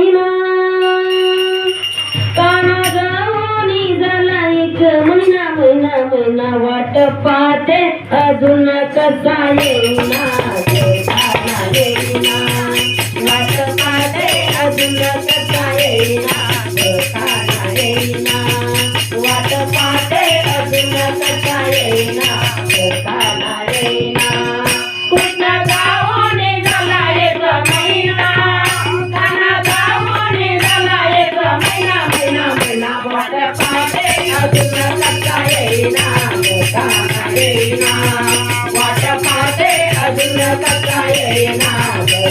महिना काना जाऊनी झाला एक महिना महिना महिना वाट पाहते. अजून कसा वाट पाहते अजून कसा येईना वाट पाहते अजून कसा येईना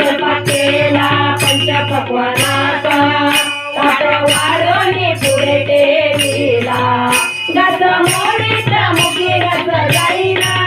केला पंचपक्वनाचा वाढवणे पुढे टेला गत मोडीचा मुखी गत जाईना.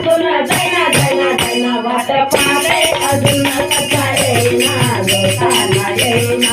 अजून जायना जायना जायना वाट पाले अजून जायना जायना